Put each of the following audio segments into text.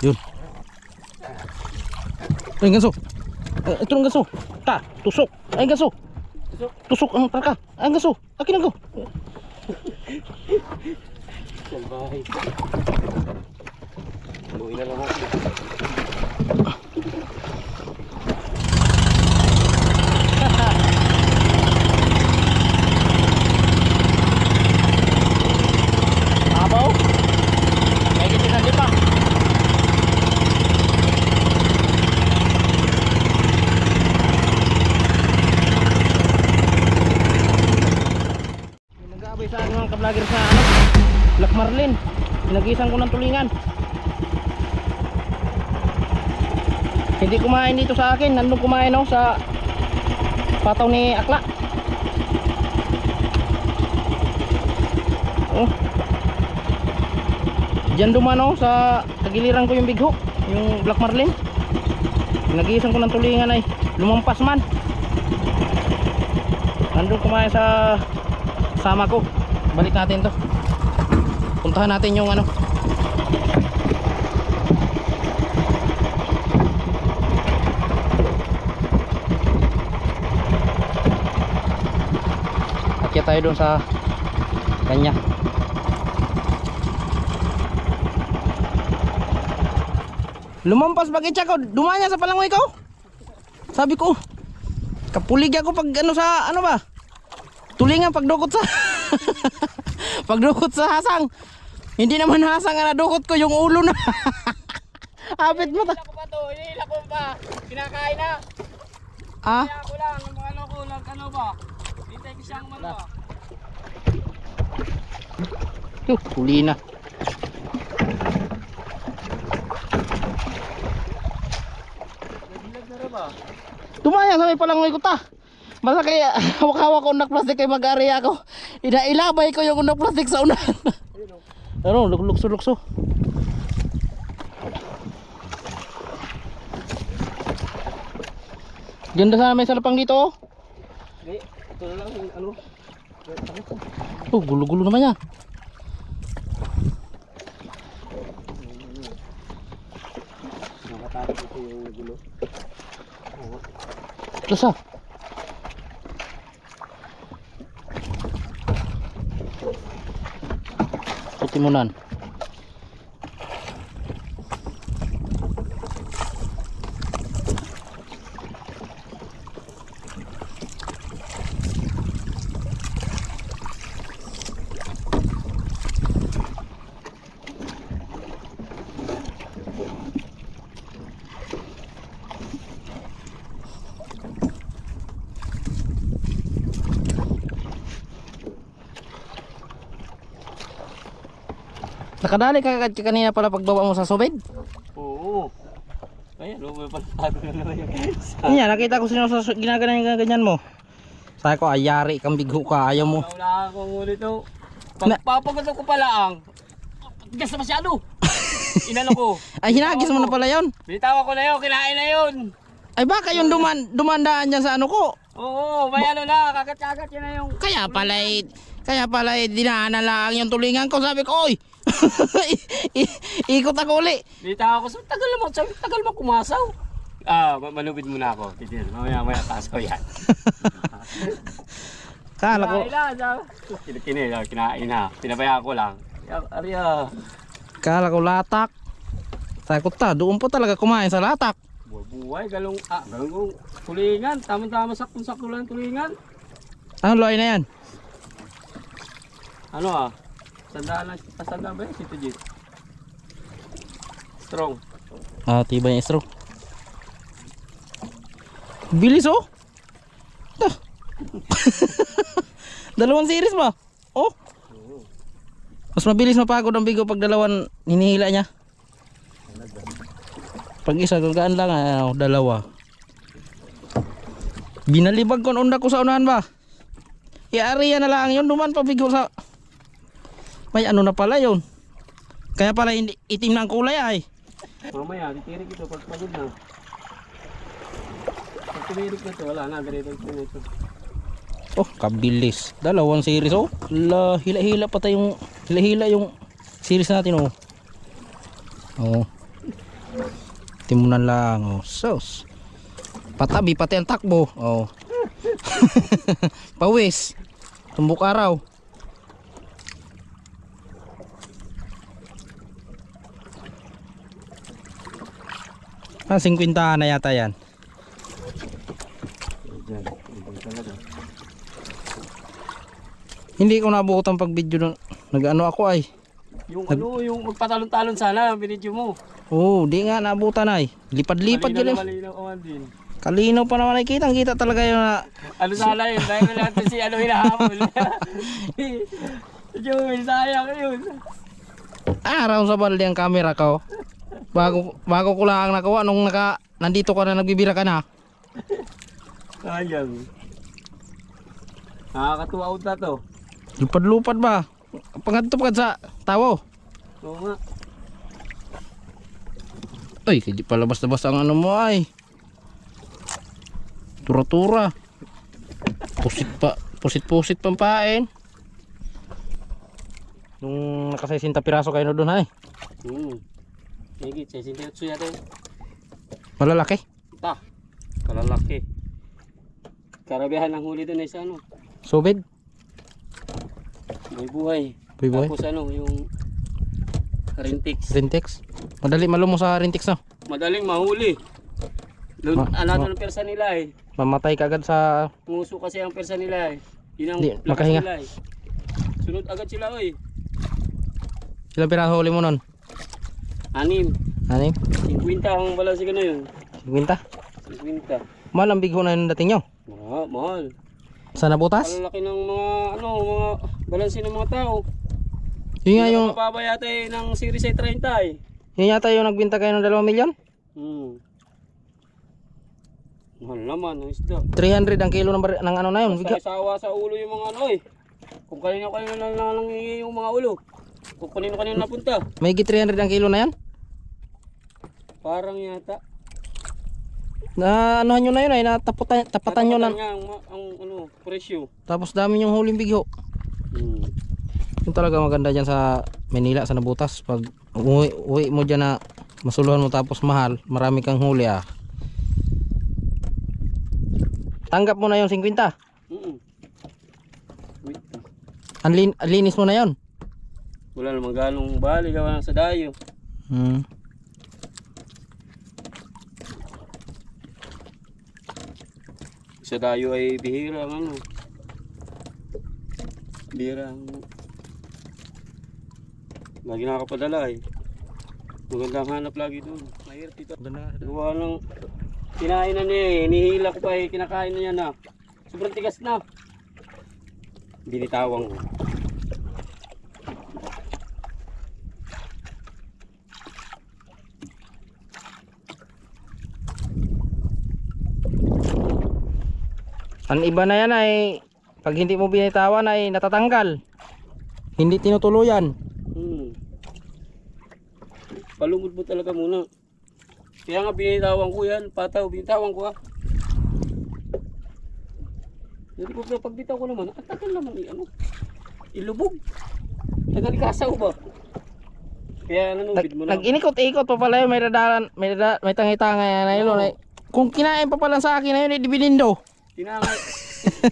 Yun. Ay, ganso. Uh, ito ang ganso. Ta, tusok. Ay, ganso. Tusok? Tusok ang traka. Ay, ganso. Akin lang ko. Salbahay. Luwi na lang ako. Abaw. May kitin na lima. Nag-aabay sa akin mga kablogger sa ano, Black Marlin. Pinagisan ko ng tulingan. Hindi kumain dito sa akin. Nandun kumain ako sa pataw ni Akla. Oh. Diyan dumano sa tagiliran ko yung big hook, yung black marlin. Nagisan ko ng tulingan ay lumampas man. Nandun kumain sa sama ko. Balik natin to. Puntahan natin yung ano. Akyat tayo doon sa kanya. Lumampas bagay ko, dumanya sa palangoy ko. Sabi ko, kapulig ako pag ano sa ano ba? Tulingan pagdukot sa pagdukot sa hasang. Hindi naman hasang na nadukot ko yung ulo na. Apit mo ta. ko pa to, ko pa. Kinakain na. Ah, Kaya ako lang, mga ano ko, lang ano ba? Ba? Yuh, huli na. Tumaya sa may palangoy ko ta. Basta kaya hawak-hawak ko unak plastic kay mag-ari ako. Ina-ilabay ko yung unak plastic sa o. Ano, lukso-lukso. Ganda sana may salapang dito oh. Hindi, ito na lang yung ano. Oh, gulo-gulo naman yan. Nakatakot ito yung gulo. Lasa. Putimunan. Nakadali ka agad kanina pala pagbaba mo sa subid. Oo. Kaya, no, may palatago na naman yung isa. Yan, nakita ko sino sa su- ginaganan yung ganyan mo. Sabi ko, ayari kang bigho ka, ayaw mo. Wala akong ulit to. Pagpapagato ko pala ang. Gas na masyado. Inano ko. Ay, hinagis mo na pala yon. Binitawan ko na yun, kinain na yun. Ay, baka yung duman, dumandaan dyan sa ano ko. Oo, may ano na, kagat-kagat yun na yung... Kaya pala, eh, kaya pala, eh, dinaanan lang yung tulingan ko. Sabi ko, oy, ikot ako uli. Binitawan ko, so tagal naman, sabi, tagal mo kumasaw. Ah, ma- malupit muna ako, titir. Mamaya maya kasaw yan. Kala ko, Kinain na. Kinain na. Pinabayaan ko lang. Arya, kala ko latak. Ko, ta, doon po talaga kumain sa latak. buhay-buhay, galong, ah, galong tulingan. Tama-tama sakong-sakto lang tulingan. Ano loy na yan? Ano ah? Sandaan lang, ah, sandaan ba yun? Sito G. Strong. Ah, tibay yung straw. Bilis oh. Ito. Dalawang series ba? Oh. Mas mabilis mapagod ang bigo pag dalawan hinihila niya. Pag isa gagaan lang ano, dalawa. Binalibag kon unda ko sa unahan ba? Iari na lang yun duman pa bigo sa May ano na pala yun. Kaya pala itim na ang kulay ay. Mamaya, titirik ito pag pagod na. Pag tumirik na ito, wala na. Ganito ito ito. Oh, kabilis. Dalawang series oh. La, hila-hila pa tayong hila-hila yung series natin oh. Oh. Timunan lang. Oh, sus. Patabi pati ang takbo. Oh. Pawis. Tumbok araw. Ah, 50 na yata yan. Diyan, ibang talaga. Hindi ko nabukutan pag video nun. Nag-ano ako ay. Yung ano, yung magpatalon-talon sana, ang binidyo mo. Oo, oh, di nga nabutan ay. Lipad-lipad yun. eh. Malinaw ka man din. Kalinaw pa naman ay kitang kita talaga yun na Ano sana yun, dahil na natin si ano hinahamol. Medyo sayang yun. araw sa balde ang camera ko. Bago bago ko lang nakuha nung naka nandito ka na nagbibira ka na. Sayang. Nakakatuwa out na to. Lupad-lupad ba? Pangadto pagad sa tawo. Oo nga. Ay, hindi pa labas-labas ang ano mo ay. Tura-tura. Pusit pa, pusit-pusit pampain. Nung nakasasinta piraso kayo na doon ay. Hmm. Higit, 68 yata yun. Malalaki. Ta, kalalaki. Karabihan ng huli doon ay sa ano, Subid. may buhay. Buhay-buhay. Tapos ano, yung Rintix. Rintex. Madali malumo sa Rintex no. Madaling mahuli. Doon, Ma- ano ma- ng persa nila eh. Mamatay kagad sa Nguso kasi ang persa nila eh. Yun ang Di, lakas makahinga. nila eh. Sunod agad sila eh. ilang piraso huli mo nun? Anim. Ano 50 ang balansi ko na yun. 50? 50. Mahal ang bigho na yung dating nyo. Mahal, mahal. Sa nabutas? Malalaki ng mga, ano, mga balansi ng mga tao. Yun nga yung, Mababa yata eh ng series ay 30 eh. yun yata yung nagbinta kayo ng 2 milyon? Hmm. Mahal naman ang isda. 300 ang kilo ng, ng ano na yun. Basta Biga. sawa sa ulo yung mga ano eh. Kung kanino kanino na lang yung mga ulo. Kung kanino kanino napunta. May 300 ang kilo na yan? Parang yata. Na anuhan nyo na yun ay natapatan, tapatan nyo na. Niya ang, ang ano, presyo. Tapos dami yung huling bigho. Hmm. Yung talaga maganda dyan sa Manila, sa Nabutas. Pag uwi, uwi mo dyan na masuluhan mo tapos mahal, marami kang huli ah. Tanggap mo na yung 50. Mm Wait. Ang lin, ang linis mo na yon. Wala namang ganong bali gawa ng sa dayo. Hmm. Sa dayo ay bihira ang ano. Bihira ang... Lagi nakakapadala eh. Magandang hanap lagi doon. Mahirap dito. Gawa ng kinain na niya eh. Nihila ko pa eh. Kinakain na niya na. Sobrang tigas na. Binitawang ko. Ang iba na yan ay pag hindi mo binitawan ay natatanggal. Hindi tinutuluyan. Hmm. Palumod mo talaga muna. Kaya nga binitawan ko yan. Pataw, binitawan ko ah. Hindi ko pag bitaw ko naman. Ang tagal naman eh. Ano? Ilubog. Tagal kasaw ba? Kaya nanubid mo na. Nag-inikot-ikot pa pala yun, may radaran, may, rada, may tangay-tangay na yun. ay- Kung kinain pa pala sa akin na yun, di binindo. Tinangay.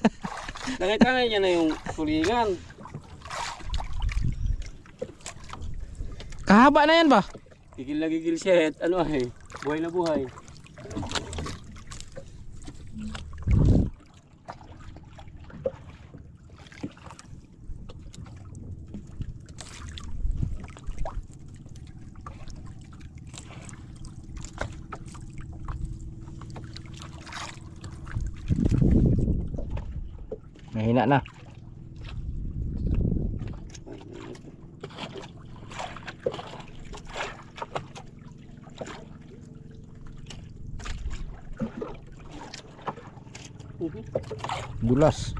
Nakitangay niya na yung tulingan. Kahaba na yan ba? Gigil na gigil siya. At ano ay. Buhay na buhay. Enak lah. Bulas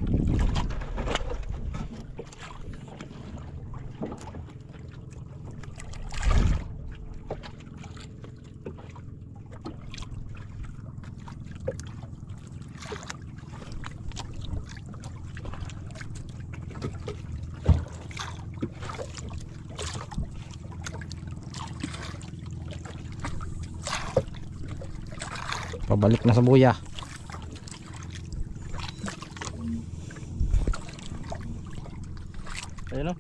Pabalik na sa buya. Ayun o.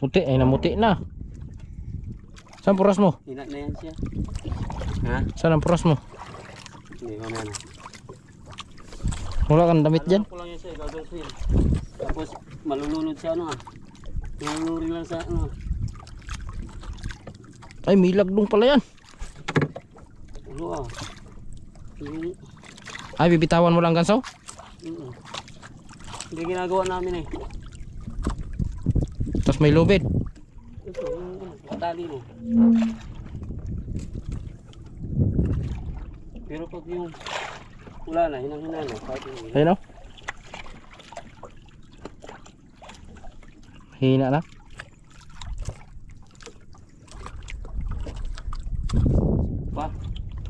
Puti, ay namuti na. Saan puras mo? Hina na yan siya. Ha? Saan ang puras mo? Hindi ko na. Wala kang damit dyan? Ano ko lang yan siya, gagawin. Tapos malulunod siya ano ah. Malulunod lang sa ano. Ay, may lagdong pala yan. Ano ah. Yung, Ay, bibitawan mo lang ganso? mm, hindi ginagawa namin eh. Tapos may lubid. Ito, ano, katali mo. Pero pag yung wala na, hinang hina na. Ayun o. Hina na. pa,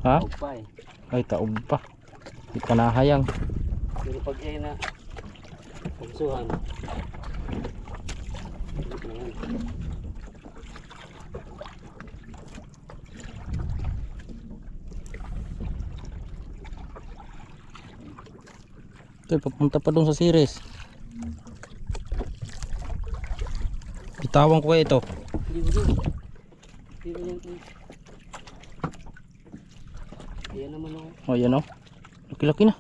Ha? pa eh. Ay, taob pa. Di pa nahayang. Pero pag yan na, pagsuhan. Ito, papunta pa doon sa series. Bitawan ko kayo ito. Hindi mo din. Hindi mo yan. Ayan naman ako. O, yan o. Laki-laki na.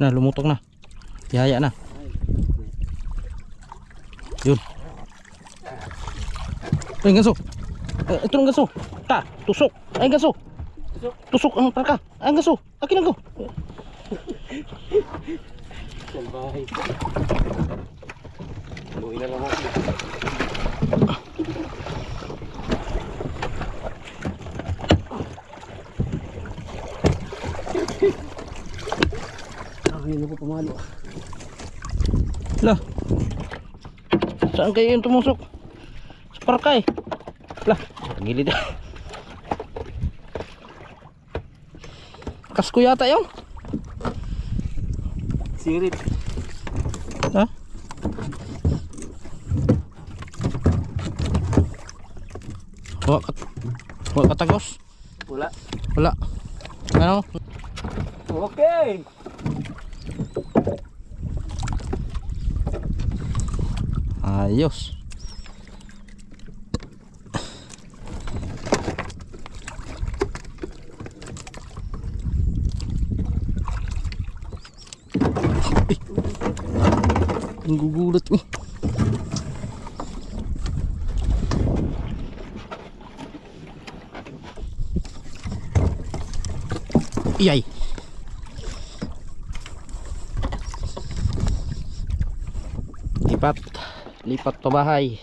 Na, lumutok na. Tihaya na. Yun. Ay, ganso. Ay, ito ng ganso. Ta, tusok. Ay, ganso. Tusok. Tusok ang traka. Ay, ganso. Akin ang go. Salbahay. Buhay na lang ako. Ah, yun ako pumalo. Lah. Saan kayo yung tumusok? Sa parkay. Lah, gilid. Kasko yata yun. Sirit. Ha? Wala kat wala katagos. Wala. Wala. Ano? Okay. Ayos. Ang gugulat mo. Iyay. Lipat. Lipat pa bahay.